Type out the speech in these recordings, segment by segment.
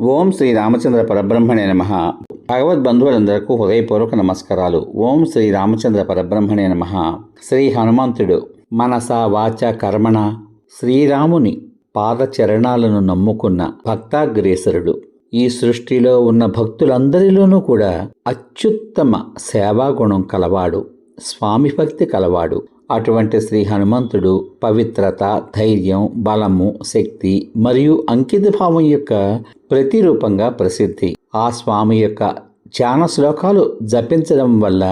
ఓం శ్రీ రామచంద్ర పరబ్రహ్మణే నమ. భగవద్బంధువులందరకు హృదయపూర్వక నమస్కారాలు. ఓం శ్రీ రామచంద్ర పరబ్రహ్మణే నమ. శ్రీ హనుమంతుడు మనస వాచ కర్మణ శ్రీరాముని పాదచరణాలను నమ్ముకున్న భక్తాగ్రేసరుడు. ఈ సృష్టిలో ఉన్న భక్తులందరిలోనూ కూడా అత్యుత్తమ సేవాగుణం కలవాడు స్వామి భక్తి కలవాడు. అటువంటి శ్రీ హనుమంతుడు పవిత్రత ధైర్యం బలము శక్తి మరియు అంకిత భావం యొక్క ప్రతిరూపంగా ప్రసిద్ధి. ఆ స్వామి యొక్క ధ్యాన శ్లోకాలు జపించడం వల్ల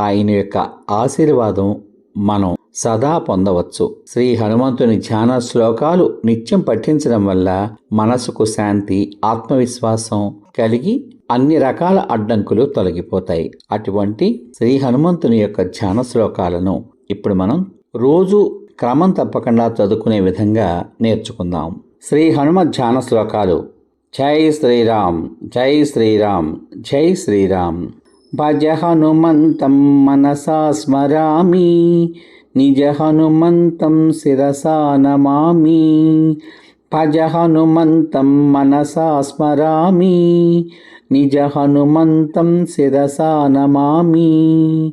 ఆయన యొక్క ఆశీర్వాదం మనం సదా పొందవచ్చు. శ్రీ హనుమంతుని ధ్యాన శ్లోకాలు నిత్యం పఠించడం వల్ల మనసుకు శాంతి ఆత్మవిశ్వాసం కలిగి అన్ని రకాల అడ్డంకులు తొలగిపోతాయి. అటువంటి శ్రీ హనుమంతుని యొక్క ధ్యాన శ్లోకాలను ఇప్పుడు మనం రోజు క్రమం తప్పకుండా చదువుకునే విధంగా నేర్చుకుందాం. శ్రీ హనుమ ధ్యాన శ్లోకాలు. జై శ్రీరామ్ జై శ్రీరామ్ జై శ్రీరామ్. భజ హనుమంతం మనసా స్మరామి నిజ హనుమంతం శిరసా నమామి. భజ హనుమంతం మనసా స్మరామి నిజ హనుమంతం శిరసా నమామి.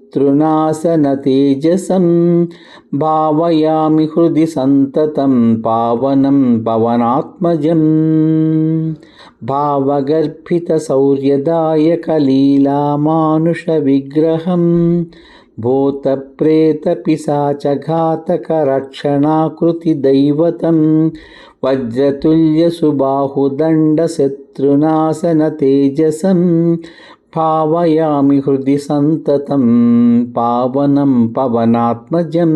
శత్రునాశన తేజసం. భావయామి హృది సంతతం పావనం పవనాత్మజం. భావగర్భిత శౌర్యదాయక లీలామానుష విగ్రహం. భూత ప్రేత పిశాచ पावयामि हृदि सन्ततं पावनं पवनात्मजम्।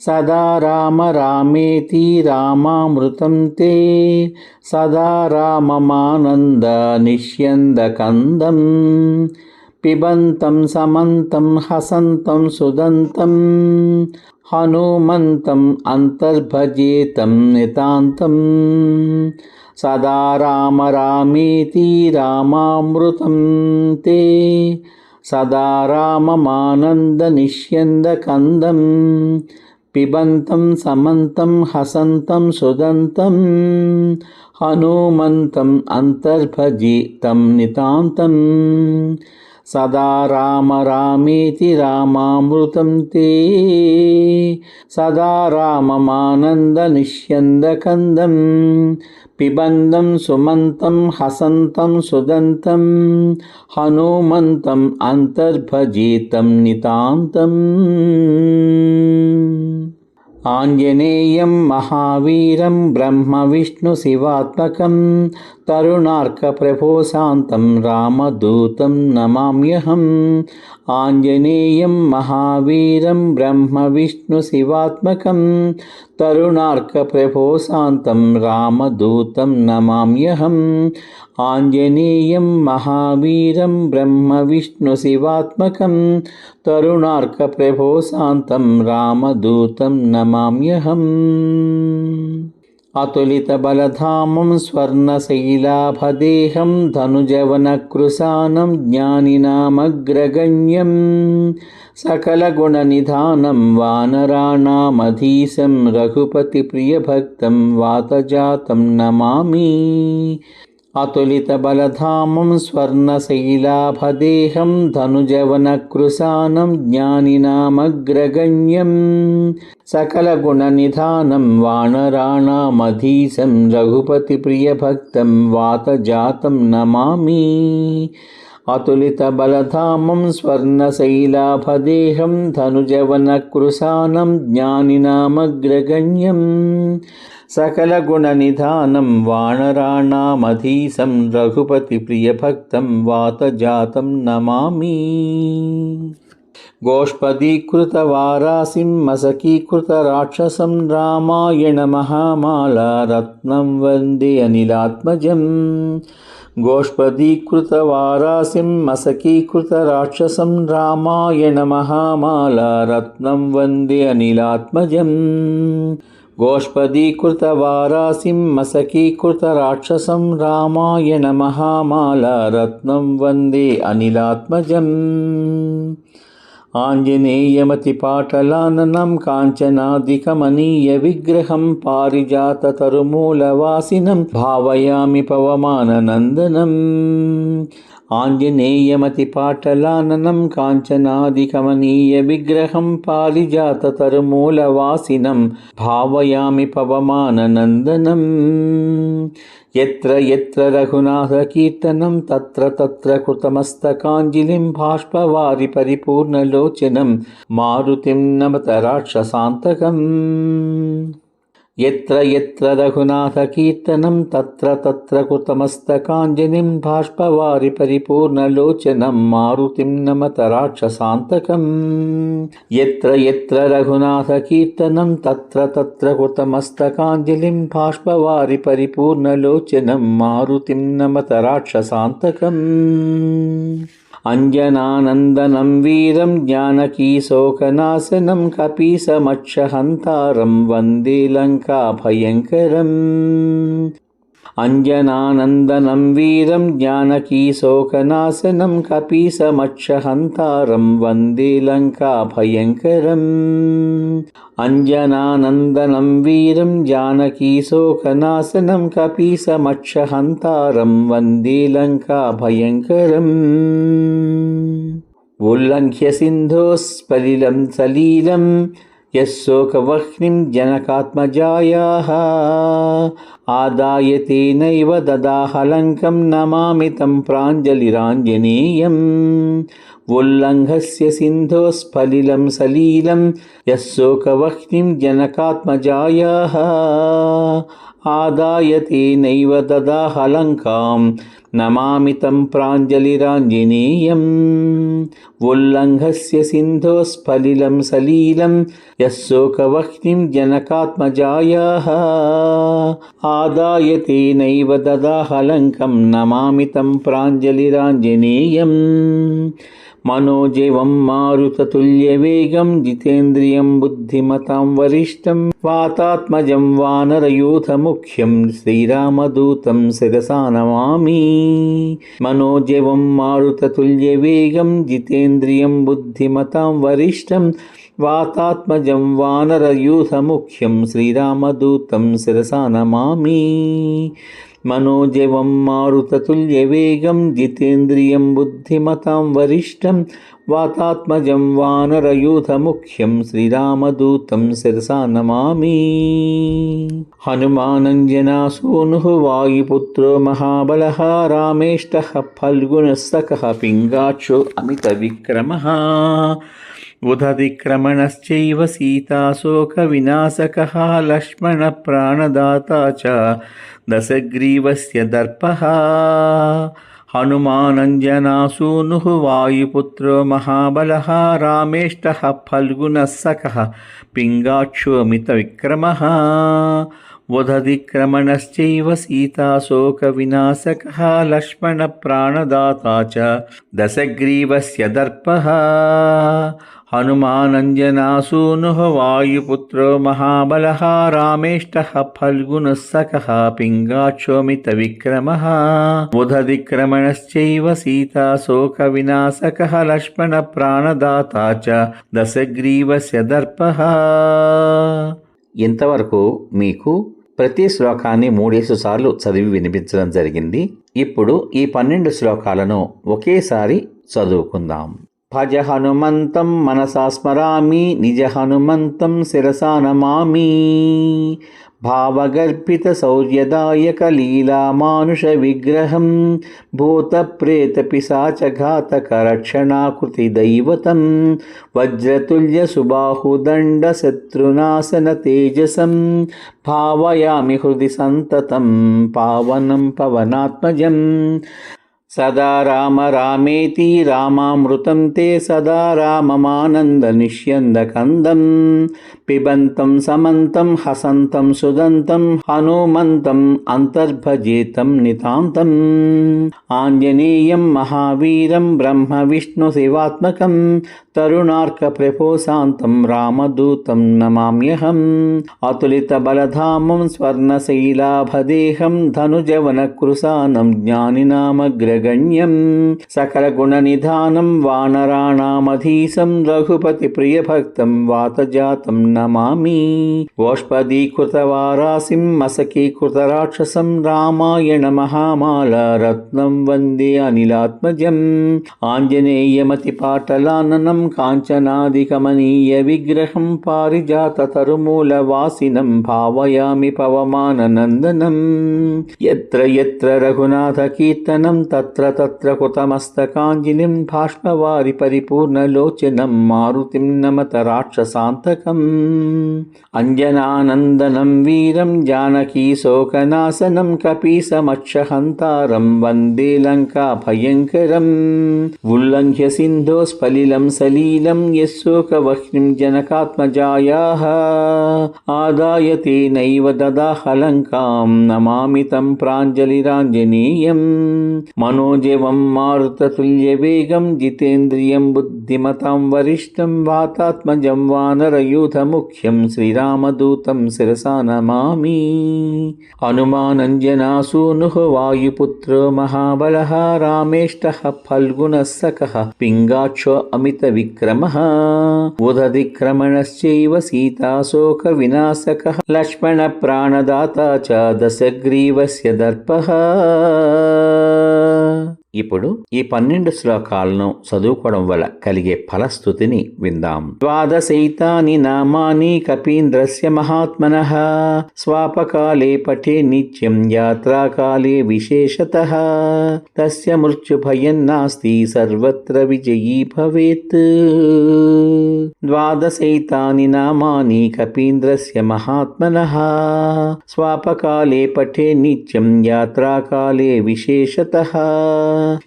సదా రామ రామేతి రామామృతం తే. సదా రామమానంద నిష్యందకందం పిబంతం సమంతం హసంతం సుదంతం. హనుమంతం అంతర్భజేతం నితాంతం. సదా రామ రామేతి రామామృతం తే. సదా రామమానంద నిష్యందకందం పిబంతం సమంతం హసంతం సుదంతం హనుమంతం అంతర్భజీతం నితాంతం. సదా రామ రామేతి రామామృతం తే. సదా రామమానంద నిష్యందకందం పిబందం సుమంతం హసంతం సుదంతం హనుమంతం అంతర్భజీతం నితాంతం. ఆంజనేయం మహావీరం బ్రహ్మ విష్ణు శివాత్మకం तरुणार्क प्रभो रामदूतं नमाम्यहम्। आञ्जनेयं महावीरं ब्रह्मविष्णुशिवात्मकं तरुणार्कप्रभो सान्तं रामदूतं नमाम्यहम्। आञ्जनेयं महावीरं ब्रह्मविष्णुशिवात्मकं तरुणार्कप्रभो सान्तं रामदूतं नमाम्यहम्। నమామ్యహం అతులితబలధామం స్వర్ణశైలాభదేహం ధనుజవనకృశానం జ్ఞానినామగ్రగణ్యం సకలగుణనిధానం వానరాణామధీశం రఘుపతిప్రియభక్తం వాతజాతం अतुलितबलधामं स्वर्णशैलाभदेहं धनुजवनकृशानं ज्ञानिनामग्रगण्यं सकलगुणनिधानं वानराणामधीशं रघुपतिप्रियभक्तं वातजातं नमामि अतुलितबलधामं स्वर्णशैलाभदेहं धनुजवनकृशानं ज्ञानिनामग्रगण्यम् सकलगुणनिधानं वानराणामधीशं रघुपतिप्रियभक्तं वातजातं नमामि गोष्पदीकृतवारासिं मसकीकृतराक्षसं रामायणमहामाला रत्नं वन्दे अनिलात्मजम् गोष्पदीकृतवारासिं मसकीकृतराक्षसं रामायणमहामाला रत्नं वन्दे अनिलात्मजम् गोष्पदीकृतवारासिं मसकीकृतराक्षसं रामायणमहामाला रत्नं वन्दे अनिलात्मजम् आञ्जनेयमतिपाटलाननं काञ्चनादिकमनीयविग्रहं पारिजाततरुमूलवासिनं भावयामि पवमाननन्दनम् ఆంజనేయమతిపాటలాననం కాంచనాదికమనీయ విగ్రహం పారిజాతతరుమూలవాసినం భావయామి పవమాననందనం ఎత్ర ఎత్ర రఘునాథకీర్తనం తత్ర తత్ర కృతమస్తకాంజలిం బాష్పవారి పరిపూర్ణలోచనం. మారుతిం నమత రాక్షసాంతకం. ఎత్ర ఎత్ర రఘునాథకీర్తనం తత్ర తత్ర కృతమస్తకాంజలిం బాష్పవారి పరిపూర్ణలోచనం మారుతిం నమత రాక్షసాంతకం ఎత్ర ఎత్ర రఘునాథకీర్తనం తత్ర తత్ర కృతమస్తకాంజలిం బాష్పవారి పరిపూర్ణలోచనం మారుతిం నమత రాక్షసాంతకం अञ्जनानन्दनं वीरं जानकीशोकनाशनं कपीसमक्षहन्तारं वन्दे लङ्काभयङ्करम् अञ्जनानन्दनं वीरं जानकीशोकनाशनं कपीसमक्षहन्तारं वन्दे लङ्काभयङ्करम् अञ्जनानन्दनं वीरं जानकीशोकनाशनं कपीसमक्षहन्तारं वन्दे लङ्काभयङ्करम् उल्लङ्घ्य सिन्धोस्फलिलं सलीलं यः शोकवह्निं जनकात्मजायाः ఆదాయ తేనైవ దదాహలంకం నమామి తం ప్రాంజలిరాంజనేయం. ఉల్లంఘస్య సింధో స్ఫలిలం సలీలం యశోకవహ్నిం జనకాత్మజాయా. ఆదాయ తేనైవ దదాహలంకాం నమామి తం ప్రాంజలిరాంజనేయం. ఉల్లంఘస్య సింధో స్ఫలిలం సలీలం యశోకవహ్నిం జనకాత్మజాయా. आदाय तेनैव ददाहलङ्कं नमामि तं प्राञ्जलिराञ्जनेयम् मनोजेवं मारुततुल्यवेगं जितेन्द्रियं बुद्धिमतां वरिष्ठं वातात्मजं वानरयूथमुख्यं श्रीरामदूतं शिरसा नमामि मनोजेवं मारुततुल्यवेगं जितेन्द्रियं बुद्धिमतां वरिष्ठं వాతాత్మజం వానరయూథముఖ్యం శ్రీరామదూతం శిరసా నమామి. మనోజవం మారుతతుల్యవేగం జితేంద్రియం బుద్ధిమతాం వరిష్టం వాతాత్మజం వానరయూథముఖ్యం శ్రీరామదూతం శిరసా నమామి. హనుమానంజనాసూను వాయుపుత్రో మహాబల రామేష్ట ఫల్గుణస్తక పింగాక్షో అమిత విక్రమ ఉదతిక్రమణశ్చైవ సీతాశోకవినాశకः లక్ష్మణప్రాణదాత చ దశగ్రీవస్య దర్పः హనుమానంజనాసూను వాయుపుత్రో మహాబల రామేష్ట ఫల్గుణ సఖ పింగాక్షోమిత విక్రమ వదధిక్రమణశ్చైవ సీతాశోకవినాశకः లక్ష్మణప్రాణదాతా చ దశగ్రీవस्य దర్పः హనుమానంజనాసూనుః వాయుపుత్రో మహాబలः రామేష్టः ఫల్గునः సఖः పింగాక్షోమితవిక్రమः బుధదిక్రమణశ్చైవ సీతాశోకవినాశకः లక్ష్మణప్రాణదాతా చ దశగ్రీవస్య దర్పः ఎంతవరకు మీకు ప్రతి శ్లోకాన్ని మూడేసు సార్లు చదివి వినిపించడం జరిగింది. ఇప్పుడు ఈ పన్నెండు శ్లోకాలను ఒకేసారి చదువుకుందాం. భజ హనుమంతం మనసా స్మరామి నిజ హనుమంతం శిరసా నమామి. భావగర్భిత శౌర్యదాయక లీలామానుష విగ్రహం భూత ప్రేత పిశాచ ఘాతక రక్షణాకృతి దైవతం వజ్రతుల్య సుబాహుదండ శత్రునాశన తేజసం భావయామి హృది పిబంతం సమంతం హసంతం సుదంతం హనుమంతం అంతర్భజేతం నితాంతం ఆంజనేయం మహావీరం బ్రహ్మ విష్ణు శివాత్మకం తరుణార్క ప్రపోశాంతం రామదూతం నమామ్యహం అతులిత బలధామం స్వర్ణశైలాభదేహం ధనుజవన కృసానం జ్ఞానినామగ్రగణ్యం సకలగుణనిధానం వానరాణామధీశం రఘుపతి ప్రియభక్తం వాతజాతం నమామి ఓష్పదీకృతవారాసిం మసకీకృతరాక్షసం రామాయణ మహామాల రత్నం వందే అనిలాత్మజం ఆంజనేయమతి పాటలాననం కాంచనాదికమనీయ విగ్రహం పారిజాత తరుమూల వాసినం భావయామి పవమాననందనం ఎత్ర ఎత్ర రఘునాథ కీర్తనం తత్ర తత్ర కృతమస్తకాంజలిం భాష్మవారి పరిపూర్ణలోచనం మారుతిం నమత రాక్షసాంతకం अञ्जनानन्दनं वीरं जानकीशोकनाशनं कपीसमक्षहन्तारं वन्दे लङ्काभयङ्करम् उल्लङ्घ्य सिन्धो स्फलिलं सलीलं यशोकवह्निं जनकात्मजायाः आदाय तेनैव ददाहलङ्कां नमामि तं प्राञ्जलिराञ्जनीयं मनोजवं मारुततुल्यवेगं जितेन्द्रियं बुद्धिमतां वरिष्ठं वातात्मजं वानरयूथमु ముఖ్యం శ్రీరామదూతం శిరసా నమామి. హనుమానంజనాసూను వాయుపుత్రో మహాబల రామేష్ట ఫల్గుణ సక పింగాక్షో అమిత విక్రమ ఉదతిక్రమణశ్చైవ సీతాశోక వినాశక లక్ష్మణ ప్రాణదాత చ దశగ్రీవస్య దర్ప ఇప్పుడు ఈ పన్నెండు శ్లోకాలను చదువుకోవడం వల్ల కలిగే ఫలస్థుతిని విందాం. ద్వాదశైతాని నామాని కపీంద్రస్య మహాత్మన స్వాపకాలే పఠే నిత్యం యాత్రాకాలే విశేషత తస్య మృత్యుభయం నాస్తి సర్వత్ర విజయీ భవేత్. ద్వాదశైతాని నామాని కపీంద్రస్య మహాత్మన స్వాపకాలే పఠే నిత్యం యాత్రాకాలే విశేషత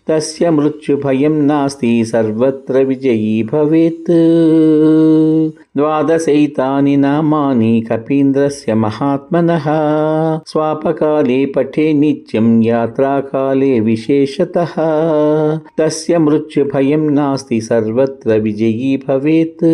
తస్య మృత్యుభయం నాస్తి సర్వత్ర విజయీ భవేత్ ద్వాదశైతాని నామాని కపీంద్రస్య మహాత్మన స్వాపకాలే పఠే నిత్యం యాత్రాకాలే విశేషత తస్య మృత్యుభయం నాస్తి సర్వత్ర విజయీ భవేత్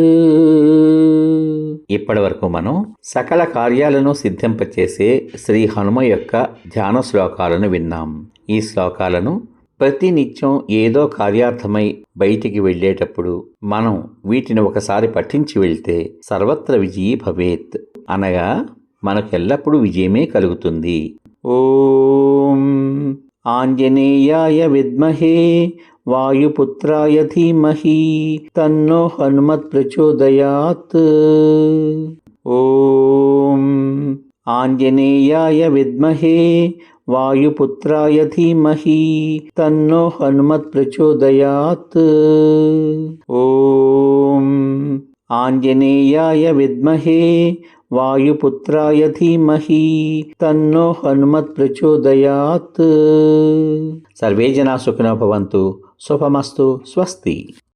ఇప్పటి వరకు మనం సకల కార్యాలను సిద్ధింపచేసే శ్రీ హనుమ యొక్క ధ్యాన శ్లోకాలను విన్నాం. ఈ శ్లోకాలను ప్రతినిత్యం ఏదో కార్యార్థమై బయటికి వెళ్ళేటప్పుడు మనం వీటిని ఒకసారి పఠించి వెళ్తే సర్వత్ర విజయీ భవేత్. అనగా మనకెల్లప్పుడూ విజయమే కలుగుతుంది. ఓం ఆంజనేయాయ విద్మహే వాయుపుత్రాయ ధీమహి తన్నో హనుమత్ ప్రచోదయాత్. ఓం ఆంజనేయాయ విద్మహే వాయుపుత్రాయ ధీమహి తన్నో హనుమత్ ప్రచోదయాత్. ఓం ఆంజనేయాయ విద్మహే వాయుపుత్రాయ ధీమహి తన్నో హనుమత్ ప్రచోదయాత్. సర్వే జనా సుఖినో భవంతు శుభమస్తు స్వస్తి.